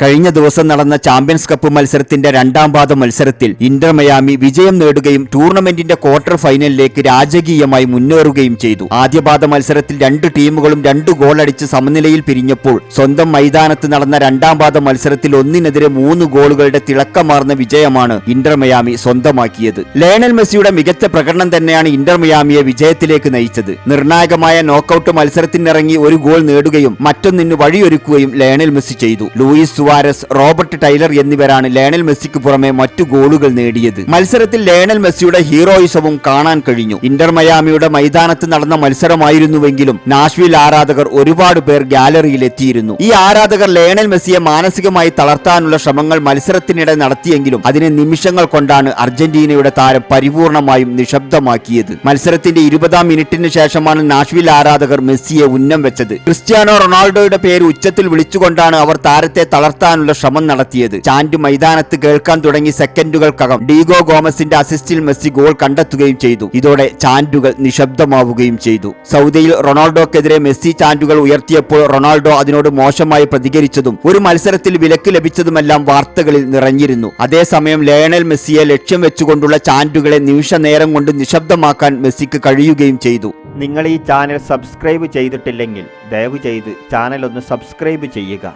കഴിഞ്ഞ ദിവസം നടന്ന ചാമ്പ്യൻസ് കപ്പ് മത്സരത്തിന്റെ രണ്ടാം പാദ മത്സരത്തിൽ ഇന്റർ മയാമി വിജയം നേടുകയും ടൂർണമെന്റിന്റെ ക്വാർട്ടർ ഫൈനലിലേക്ക് രാജകീയമായി മുന്നേറുകയും ചെയ്തു. ആദ്യപാദ മത്സരത്തിൽ രണ്ട് ടീമുകളും രണ്ട് ഗോൾ അടിച്ച് സമനിലയിൽ പിരിഞ്ഞപ്പോൾ സ്വന്തം മൈതാനത്ത് നടന്ന രണ്ടാം പാദ മത്സരത്തിൽ ഒന്നിനെതിരെ മൂന്ന് ഗോളുകളുടെ തിളക്കമാർന്ന വിജയമാണ് ഇന്റർ മയാമി സ്വന്തമാക്കിയത്. ലയണൽ മെസ്സിയുടെ മികച്ച പ്രകടനം തന്നെയാണ് ഇന്റർ മയാമിയെ വിജയത്തിലേക്ക് നയിച്ചത്. നിർണായകമായ നോക്കൌട്ട് മത്സരത്തിനിറങ്ങി ഒരു ഗോൾ നേടുകയും മറ്റൊന്നിന് വഴിയൊരുക്കുകയും ലയണൽ മെസ്സി ചെയ്തു. ലൂയിസ് സുവാരസ് റോബർട്ട് ടൈലർ എന്നിവരാണ് ലയണൽ മെസ്സിക്ക് പുറമെ മറ്റു ഗോളുകൾ നേടിയത്. മത്സരത്തിൽ ലയണൽ മെസ്സിയുടെ ഹീറോയിസവും കാണാൻ കഴിഞ്ഞു. ഇന്റർ മയാമിയുടെ മൈതാനത്ത് നടന്ന മത്സരമായിരുന്നുവെങ്കിലും നാഷ്വിൽ ആരാധകർ ഒരുപാട് പേർ ഗാലറിയിൽ എത്തിയിരുന്നു ഈ ആരാധകർ ലയണൽ മെസ്സിയെ മാനസികമായി തളർത്താനുള്ള ശ്രമങ്ങൾ മത്സരത്തിനിടെ നടത്തിയെങ്കിലും അതിനെ നിമിഷങ്ങൾ കൊണ്ടാണ് അർജന്റീനയുടെ താരം പരിപൂർണമായും നിശബ്ദമാക്കിയത്. മത്സരത്തിന്റെ ഇരുപതാം മിനിറ്റിന് ശേഷമാണ് നാഷ്വിൽ ആരാധകർ മെസ്സിയെ ഉന്നം വെച്ചത്. ക്രിസ്ത്യാനോ റൊണാൾഡോയുടെ പേര് ഉച്ചത്തിൽ വിളിച്ചുകൊണ്ടാണ് അവർ താരത്തെ തളർത്താനുള്ള ശ്രമം നടത്തിയത്. ചാൻഡ് മൈതാനത്ത് കേൾക്കാൻ തുടങ്ങി സെക്കൻഡുകൾക്കകം ഡീഗോ ഗോമസിന്റെ അസിസ്റ്റിൽ മെസ്സി ഗോൾ കണ്ടെത്തുകയും ചെയ്തു. ഇതോടെ ചാൻഡുകൾ നിശബ്ദമാവുകയും ചെയ്തു. സൗദിയിൽ റൊണാൾഡോക്കെതിരെ മെസ്സി ചാൻഡുകൾ ഉയർത്തിയപ്പോൾ റൊണാൾഡോ അതിനോട് മോശമായി പ്രതികരിച്ചതും ഒരു മത്സരത്തിൽ വിലക്ക് ലഭിച്ചതുമെല്ലാം വാർത്തകളിൽ നിറഞ്ഞിരുന്നു. അതേസമയം ലയണൽ മെസ്സിയെ ലക്ഷ്യം വെച്ചുകൊണ്ടുള്ള ചാൻഡുകളെ നിമിഷ നേരം കൊണ്ട് നിശബ്ദമാക്കാൻ മെസ്സിക്ക് കഴിയുകയും ചെയ്തു. നിങ്ങൾ ഈ ചാനൽ സബ്സ്ക്രൈബ് ചെയ്തിട്ടില്ലെങ്കിൽ ദയവ് ചെയ്ത് ചാനൽ ഒന്ന് സബ്സ്ക്രൈബ് ചെയ്യുക.